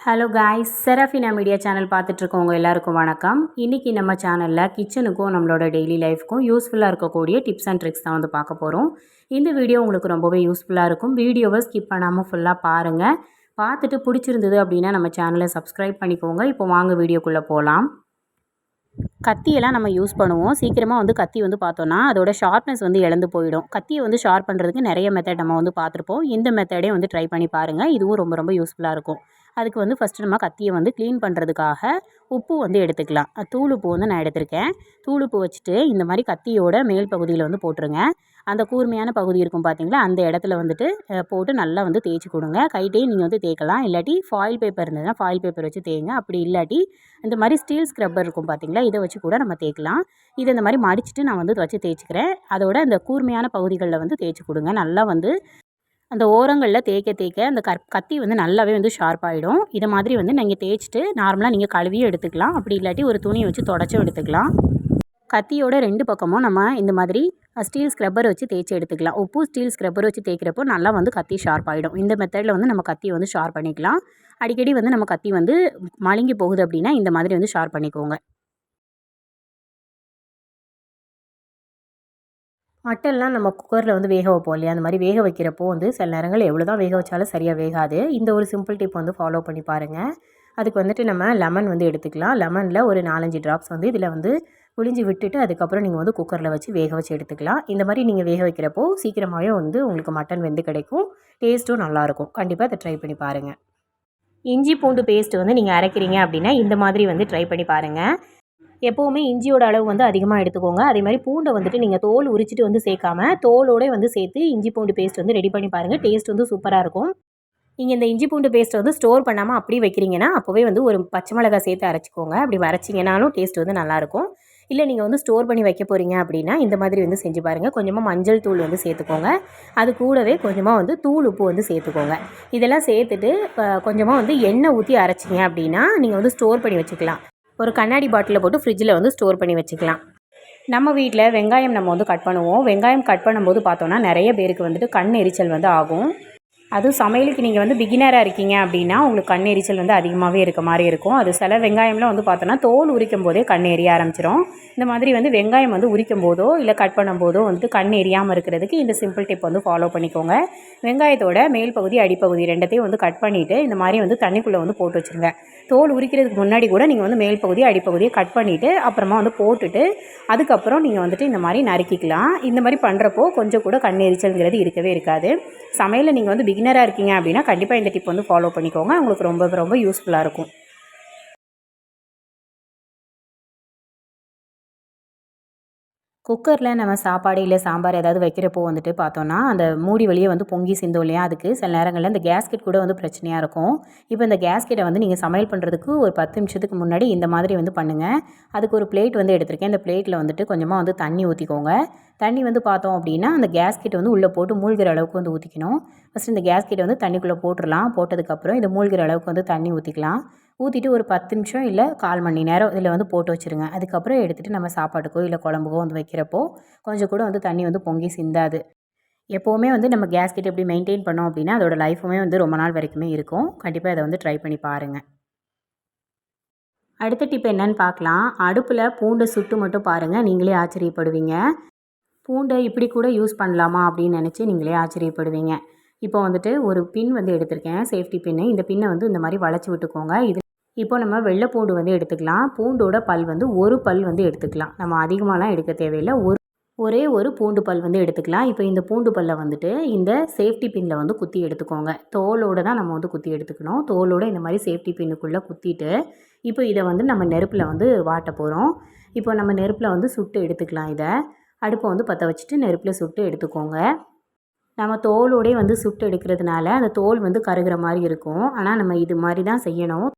Hello guys Serafina media channel பார்த்துட்ருக்கவங்க எல்லாருக்கும் வணக்கம். இன்றைக்கி நம்ம சேனலில் கிச்சனுக்கும் நம்மளோட டெய்லி லைஃப்க்கும் யூஸ்ஃபுல்லாக இருக்கக்கூடிய டிப்ஸ் அண்ட் ட்ரிக்ஸ் தான் வந்து பார்க்க போகிறோம் இந்த வீடியோ உங்களுக்கு ரொம்பவே யூஸ்ஃபுல்லாக இருக்கும். வீடியோவை ஸ்கிப் பண்ணாமல் ஃபுல்லாக பாருங்கள் பார்த்துட்டு பிடிச்சிருந்தது அப்படின்னா நம்ம சேனலை சப்ஸ்கிரைப் பண்ணிக்கோங்க. இப்போ வாங்க வீடியோக்குள்ளே போகலாம் கத்தியெல்லாம் நம்ம யூஸ் பண்ணுவோம். சீக்கிரமாக வந்து கத்தி வந்து பார்த்தோன்னா அதோட ஷார்ப்னஸ் வந்து இழந்து போயிடும். கத்தியை வந்து ஷார்ப் பண்ணுறதுக்கு நிறைய மெத்தட் நம்ம வந்து பார்த்துருப்போம். இந்த மெத்தடே வந்து ட்ரை பண்ணி பாருங்கள் இதுவும் ரொம்ப ரொம்ப யூஸ்ஃபுல்லாக இருக்கும். அதுக்கு வந்து ஃபஸ்ட்டு நம்ம கத்தியை வந்து க்ளீன் பண்ணுறதுக்காக உப்பு வந்து எடுத்துக்கலாம். தூள் உப்பு வந்து நான் எடுத்திருக்கேன். தூள் உப்பு வச்சுட்டு இந்த மாதிரி கத்தியோட மேல் பகுதியில் வந்து போட்டுருங்க. அந்த கூர்மையான பகுதி இருக்கும் பார்த்தீங்களா அந்த இடத்துல வந்துட்டு போட்டு நல்லா வந்து தேய்ச்சி கொடுங்க. கைட்டையும் நீங்கள் வந்து தேய்க்கலாம். இல்லாட்டி ஃபாயில் பேப்பர் இருந்ததுன்னா ஃபாயில் பேப்பர் வச்சு தேய்ங்க. அப்படி இல்லாட்டி இந்த மாதிரி ஸ்டீல் ஸ்க்ரப்பர் இருக்கும் பார்த்தீங்களா இதை வச்சு கூட நம்ம தேய்க்கலாம். இதை இந்த மாதிரி மடிச்சுட்டு நான் வந்து வச்சு தேய்ச்சிக்கிறேன். அதோட அந்த கூர்மையான பகுதிகளில் வந்து தேய்ச்சி கொடுங்க. நல்லா வந்து அந்த ஓரங்களில் தேய்க்க தேய்க்க அந்த கற் கத்தி வந்து நல்லாவே வந்து ஷார்ப் ஆகிடும் இதை மாதிரி வந்து நீங்கள் தேய்ச்சிட்டு நார்மலாக நீங்கள் கழுவியும் எடுத்துக்கலாம். அப்படி இல்லாட்டி ஒரு துணியை வச்சு தொடச்சும் எடுத்துக்கலாம். கத்தியோட ரெண்டு பக்கமும் நம்ம இந்த மாதிரி ஸ்டீல் ஸ்க்ரப்பர் வச்சு தேய்ச்சி எடுத்துக்கலாம். உப்பு ஸ்டீல் ஸ்க்ரப்பர் வச்சு தேய்க்கிறப்போ நல்லா வந்து கத்தி ஷார்ப் ஆகிடும் இந்த மெத்தடில் வந்து நம்ம கத்தி வந்து ஷார்ப் பண்ணிக்கலாம். அடிக்கடி வந்து நம்ம கத்தி வந்து மழுங்கி போகுது அப்படின்னா இந்த மாதிரி வந்து ஷார்ப் பண்ணிக்கோங்க. மட்டன்லாம் நம்ம குக்கரில் வந்து வேக வைப்போம் இல்லையா? அந்த மாதிரி வேக வைக்கிறப்போ வந்து சில நேரங்கள் எவ்வளோ தான் வேக வச்சாலும் சரியாக வேகாது. இந்த ஒரு சிம்பிள் டிப் வந்து ஃபாலோ பண்ணி பாருங்கள் அதுக்கு வந்துட்டு நம்ம லெமன் வந்து எடுத்துக்கலாம். லெமனில் ஒரு நாலஞ்சு ட்ராப்ஸ் வந்து இதில் வந்து புளிஞ்சு விட்டுட்டு அதுக்கப்புறம் நீங்கள் வந்து குக்கரில் வச்சு வேக வச்சு எடுத்துக்கலாம். இந்த மாதிரி நீங்கள் வேக வைக்கிறப்போ சீக்கிரமாகவே வந்து உங்களுக்கு மட்டன் வெந்து கிடைக்கும். டேஸ்ட்டும் நல்லாயிருக்கும் கண்டிப்பாக அதை ட்ரை பண்ணி பாருங்கள் இஞ்சி பூண்டு பேஸ்ட் வந்து நீங்கள் அரைக்கிறீங்க அப்படின்னா இந்த மாதிரி வந்து ட்ரை பண்ணி பாருங்கள் எப்போவுமே இஞ்சியோட அளவு வந்து அதிகமாக எடுத்துக்கோங்க. அதே மாதிரி பூண்டை வந்துட்டு நீங்கள் தோல் உரிச்சிட்டு வந்து சேர்க்காம தோலோட வந்து சேர்த்து இஞ்சி பூண்டு பேஸ்ட் வந்து ரெடி பண்ணி பாருங்கள் டேஸ்ட் வந்து சூப்பராக இருக்கும். நீங்கள் இந்த இஞ்சி பூண்டு பேஸ்ட்டை வந்து ஸ்டோர் பண்ணாமல் அப்படியே வைக்கிறீங்கன்னா அப்போவே வந்து ஒரு பச்சை மிளகாய் சேர்த்து அரைச்சிக்கோங்க. அப்படி அரைச்சிங்கனாலும் டேஸ்ட் வந்து நல்லாயிருக்கும் இல்லை நீங்கள் வந்து ஸ்டோர் பண்ணி வைக்க போகிறீங்க அப்படின்னா இந்த மாதிரி வந்து செஞ்சு பாருங்கள் கொஞ்சமாக மஞ்சள் தூள் வந்து சேர்த்துக்கோங்க. அது கூடவே கொஞ்சமாக வந்து தூள் உப்பு வந்து சேர்த்துக்கோங்க. இதெல்லாம் சேர்த்துட்டு கொஞ்சமாக வந்து எண்ணெய் ஊற்றி அரைச்சிங்க அப்படின்னா நீங்கள் வந்து ஸ்டோர் பண்ணி வச்சுக்கலாம். ஒரு கண்ணாடி பாட்டிலில் போட்டு ஃப்ரிட்ஜில் வந்து ஸ்டோர் பண்ணி வச்சுக்கலாம். நம்ம வீட்டில் வெங்காயம் நம்ம வந்து கட் பண்ணுவோம். வெங்காயம் கட் பண்ணும்போது பார்த்தோன்னா நிறைய பேருக்கு வந்துட்டு கண் எரிச்சல் வந்து ஆகும். அதுவும் சமையலுக்கு நீங்கள் வந்து பிகினராக இருக்கீங்க அப்படின்னா உங்களுக்கு கண் எரிச்சல் வந்து அதிகமாகவே இருக்க மாதிரி இருக்கும். அது சில வெங்காயம்லாம் வந்து பார்த்தோன்னா தோல் உரிக்கும் போதே கண் எரிய ஆரம்பிச்சிரும். இந்த மாதிரி வந்து வெங்காயம் வந்து உரிக்கும் போதோ இல்லை கட் பண்ணும் போதோ வந்துட்டு கண் எரியாமல் இருக்கிறதுக்கு இந்த சிம்பிள் டிப் வந்து ஃபாலோ பண்ணிக்கோங்க. வெங்காயத்தோட மேல் பகுதி அடிப்பகுதி ரெண்டத்தையும் வந்து கட் பண்ணிவிட்டு இந்த மாதிரி வந்து தண்ணிக்குள்ளே வந்து போட்டு வச்சுருங்க. தோல் உரிக்கிறதுக்கு முன்னாடி கூட நீங்கள் வந்து மேல் பகுதி அடிப்பகுதியை கட் பண்ணிவிட்டு அப்புறமா வந்து போட்டுட்டு அதுக்கப்புறம் நீங்கள் வந்துட்டு இந்த மாதிரி நறுக்கிக்கலாம். இந்த மாதிரி பண்ணுறப்போ கொஞ்சம் கூட கண் எரிச்சல்ங்கிறது இருக்கவே இருக்காது. சமையலில் நீங்கள் வந்து பிகினராக இருக்கீங்க அப்படின்னா கண்டிப்பாக இந்த டிப் வந்து ஃபாலோ பண்ணிக்கோங்க. உங்களுக்கு ரொம்ப ரொம்ப யூஸ்ஃபுல்லாக இருக்கும். குக்கரில் நம்ம சாப்பாடு இல்லை சாம்பார் ஏதாவது வைக்கிறப்போ வந்துட்டு பார்த்தோன்னா அந்த மூடி வழியே வந்து பொங்கி சிந்தும் இல்லையா? அதுக்கு சில நேரங்களில் இந்த கேஸ்கெட் கூட வந்து பிரச்சனையாக இருக்கும். இப்போ இந்த கேஸ்கெட்டை வந்து நீங்கள் சமையல் பண்ணுறதுக்கு ஒரு பத்து நிமிஷத்துக்கு முன்னாடி இந்த மாதிரி வந்து பண்ணுங்கள் அதுக்கு ஒரு பிளேட் வந்து எடுத்திருக்கேன். இந்த பிளேட்டில் வந்துட்டு கொஞ்சமாக வந்து தண்ணி ஊற்றிக்கோங்க தண்ணி வந்து பார்த்தோம் அப்படின்னா அந்த கேஸ்கெட் வந்து உள்ளே போட்டு மூழ்கிற அளவுக்கு வந்து ஊற்றிக்கணும் ஃபஸ்ட்டு இந்த கேஸ்கெட்டை வந்து தண்ணிக்குள்ளே போட்டுடலாம் போட்டதுக்கப்புறம் இதை மூழ்கிற அளவுக்கு வந்து தண்ணி ஊற்றிக்கலாம் ஊற்றிட்டு ஒரு பத்து நிமிஷம் இல்லை கால் மணி நேரம் இதில் வந்து போட்டு வச்சுருங்க. அதுக்கப்புறம் எடுத்துகிட்டு நம்ம சாப்பாட்டுக்கோ இல்லை குழம்புக்கோ வந்து வைக்கிறப்போ கொஞ்சம் கூட வந்து தண்ணி வந்து பொங்கி சிந்தாது. எப்போவுமே வந்து நம்ம கேஸ்கெட் எப்படி மெயின்டைன் பண்ணோம் அப்படின்னா அதோட லைஃபுமே வந்து ரொம்ப நாள் வரைக்குமே இருக்கும். கண்டிப்பாக அதை வந்து ட்ரை பண்ணி பாருங்கள் அடுத்த டிப் என்னன்னு பார்க்கலாம். அடுப்பில் பூண்டை சுட்டு மட்டும் பாருங்கள் நீங்களே ஆச்சரியப்படுவீங்க. பூண்டை இப்படி கூட யூஸ் பண்ணலாமா அப்படின்னு நினச்சி நீங்களே ஆச்சரியப்படுவீங்க. இப்போ வந்துட்டு ஒரு பின் வந்து எடுத்திருக்கேன். சேஃப்டி பின்னு இந்த பின்னை வந்து இந்த மாதிரி வளைச்சி விட்டுக்கோங்க. இது இப்போ நம்ம வெள்ளைப்பூண்டு வந்து எடுத்துக்கலாம். பூண்டோட பல் வந்து ஒரு பல் வந்து எடுத்துக்கலாம். நம்ம அதிகமாகலாம் எடுக்க தேவையில்லை. ஒரு ஒரே ஒரு பூண்டு பல் வந்து எடுத்துக்கலாம். இப்போ இந்த பூண்டு பல்லை வந்துட்டு இந்த சேஃப்டி பின்னில் வந்து குத்தி எடுத்துக்கோங்க. தோலோடு தான் நம்ம வந்து குத்தி எடுத்துக்கணும். தோலோட இந்த மாதிரி சேஃப்டி பின்னுக்குள்ளே குத்திட்டு இப்போ இதை வந்து நம்ம நெருப்பில் வந்து வாட்ட போகிறோம் இப்போ நம்ம நெருப்பில் வந்து சுட்டு எடுத்துக்கலாம் இதை. அடுப்பை வந்து பற்ற வச்சுட்டு நெருப்பில் சுட்டு எடுத்துக்கோங்க. நம்ம தோலோடே வந்து சுட்டு எடுக்கிறதுனால அந்த தோல் வந்து கருகிற மாதிரி இருக்கும். ஆனால் நம்ம இது மாதிரி தான் செய்யணும்.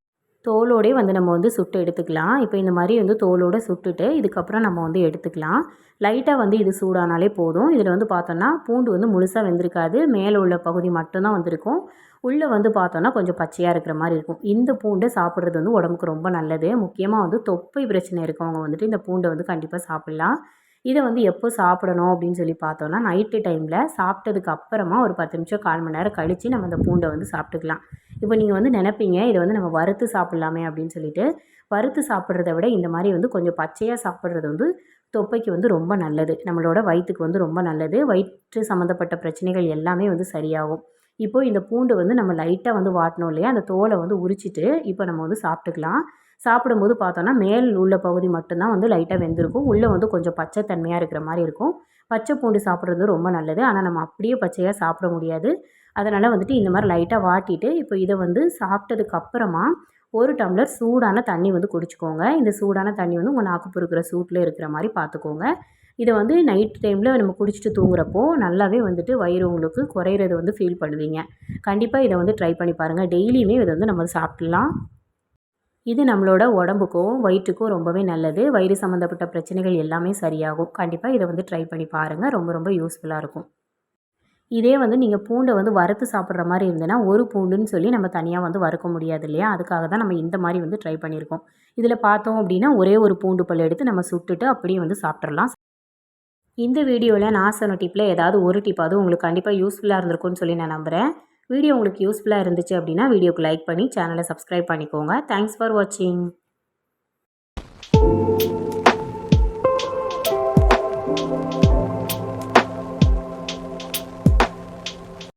தோலோடே வந்து நம்ம வந்து சுட்டு எடுத்துக்கலாம். இப்போ இந்த மாதிரி வந்து தோலோடு சுட்டுட்டு இதுக்கப்புறம் நம்ம வந்து எடுத்துக்கலாம். லைட்டாக வந்து இது சூடானாலே போதும். இதில் வந்து பார்த்தோன்னா பூண்டு வந்து முழுசாக வெந்திருக்காது. மேலே உள்ள பகுதி மட்டும்தான் வந்திருக்கும். உள்ளே வந்து பார்த்தோன்னா கொஞ்சம் பச்சையாக இருக்கிற மாதிரி இருக்கும். இந்த பூண்டை சாப்பிட்றது வந்து உடம்புக்கு ரொம்ப நல்லது. முக்கியமாக வந்து தொப்பை பிரச்சனை இருக்கவங்க வந்துட்டு இந்த பூண்டை வந்து கண்டிப்பாக சாப்பிட்லாம். இதை வந்து எப்போ சாப்பிடணும் அப்படின்னு சொல்லி பார்த்தோன்னா நைட்டு டைமில் சாப்பிட்டதுக்கு அப்புறமா ஒரு பத்து நிமிஷம் கால் மணி நேரம் கழித்து நம்ம அந்த பூண்டை வந்து சாப்பிட்டுக்கலாம். இப்போ நீங்கள் வந்து நினைப்பீங்க இதை வந்து நம்ம வறுத்து சாப்பிட்லாமே அப்படின்னு சொல்லிட்டு வறுத்து சாப்பிட்றத விட இந்த மாதிரி வந்து கொஞ்சம் பச்சையாக சாப்பிட்றது வந்து தொப்பைக்கு வந்து ரொம்ப நல்லது. நம்மளோட வயிற்றுக்கு வந்து ரொம்ப நல்லது. வயிற்று சம்மந்தப்பட்ட பிரச்சனைகள் எல்லாமே வந்து சரியாகும். இப்போது இந்த பூண்டு வந்து நம்ம லைட்டாக வந்து வாட்டணும் இல்லையா? அந்த தோலை வந்து உரிச்சிட்டு இப்போ நம்ம வந்து சாப்பிட்டுக்கலாம். சாப்பிடும்போது பார்த்தோன்னா மேல் உள்ள பகுதி மட்டும்தான் வந்து லைட்டாக வெந்திருக்கும். உள்ளே வந்து கொஞ்சம் பச்சை தன்மையாக இருக்கிற மாதிரி இருக்கும். பச்சை பூண்டு சாப்பிட்றது ரொம்ப நல்லது. ஆனால் நம்ம அப்படியே பச்சையாக சாப்பிட முடியாது. அதனால் வந்துட்டு இந்த மாதிரி லைட்டாக வாட்டிட்டு இப்போ இதை வந்து சாப்பிட்டதுக்கப்புறமா ஒரு டம்ளர் சூடான தண்ணி வந்து குடிச்சிக்கோங்க. இந்த சூடான தண்ணி வந்து உங்கள் நாக்கு பொறுக்கிற சூட்டில் இருக்கிற மாதிரி பார்த்துக்கோங்க. இதை வந்து நைட் டைமில் நம்ம குடிச்சிட்டு தூங்குறப்போ நல்லாவே வந்துட்டு வயிறு உங்களுக்கு குறையிறது வந்து ஃபீல் பண்ணுவீங்க. கண்டிப்பாக இதை வந்து ட்ரை பண்ணி பாருங்கள் டெய்லியுமே இதை வந்து நம்ம சாப்பிட்லாம். இது நம்மளோட உடம்புக்கும் வயிற்றுக்கும் ரொம்பவே நல்லது. வயிறு சம்மந்தப்பட்ட பிரச்சனைகள் எல்லாமே சரியாகும். கண்டிப்பாக இதை வந்து ட்ரை பண்ணி பாருங்கள் ரொம்ப ரொம்ப யூஸ்ஃபுல்லாக இருக்கும். இதே வந்து நீங்கள் பூண்டை வந்து வறுத்து சாப்பிட்ற மாதிரி இருந்ததுன்னா ஒரு பூண்டுன்னு சொல்லி நம்ம தனியாக வந்து வறுக்க முடியாது இல்லையா? அதுக்காக தான் நம்ம இந்த மாதிரி வந்து ட்ரை பண்ணியிருக்கோம். இதில் பார்த்தோம் அப்படின்னா ஒரே ஒரு பூண்டு பல் எடுத்து நம்ம சுட்டுட்டு அப்படியே வந்து சாப்பிட்றலாம் இந்த வீடியோவில் நான் சொன்ன டிப்பில் ஏதாவது ஒரு டிப்பாவது உங்களுக்கு கண்டிப்பாக யூஸ்ஃபுல்லாக இருந்திருக்கும்னு சொல்லி நான் நம்புகிறேன் வீடியோ உங்களுக்கு யூஸ்ஃபுல்லாக இருந்துச்சு அப்படின்னா வீடியோக்கு லைக் பண்ணி சேனலை சப்ஸ்கிரைப் பண்ணிக்கோங்க. தேங்க்ஸ் ஃபார் வாட்சிங்